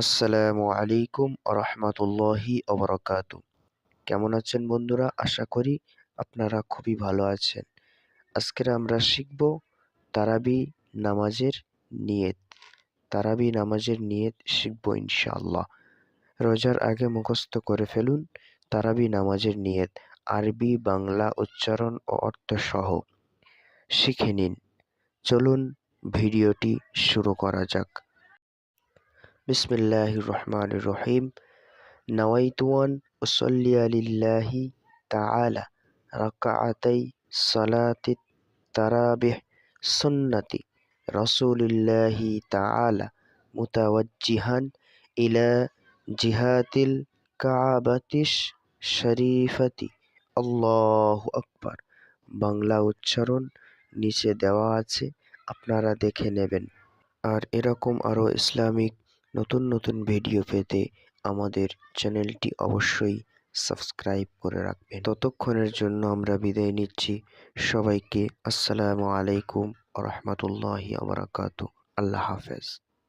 আসসালামু আলাইকুম রহমতুল্লাহি অবরাকাতু কেমন আছেন বন্ধুরা? আশা করি আপনারা খুবই ভালো আছেন। আজকের আমরা শিখব তারাবি নামাজের নিয়ত। তারাবি নামাজের নিয়ত শিখব ইনশাআল্লাহ। রোজার আগে মুখস্থ করে ফেলুন তারাবি নামাজের নিয়ত। আরবি, বাংলা, উচ্চারণ ও অর্থ সহ শিখে নিন। চলুন ভিডিওটি শুরু করা যাক। বিসমিল্লাহ রহমান রহিম নওয়াইতুয়ান ওসল্লি আলিল্লাহি তালা রকাআতাই সালাতি তারাবিহ সুন্নতি রসুলিল্লাহি তালা মুতাওয়াজ্জিহান ইলা জিহাতিল কাবাতিস শরীফতি আল্লাহ আকবর বাংলা উচ্চারণ নিচে দেওয়া আছে, আপনারা দেখে নেবেন। আর এরকম আরও ইসলামিক নতুন নতুন ভিডিও পেতে আমাদের চ্যানেলটি অবশ্যই সাবস্ক্রাইব করে রাখবেন। ততক্ষণের জন্য আমরা বিদায় নিচ্ছি। সবাইকে আসসালামু আলাইকুম রহমতুল্লাহি আবরাকাত আল্লাহ হাফেজ।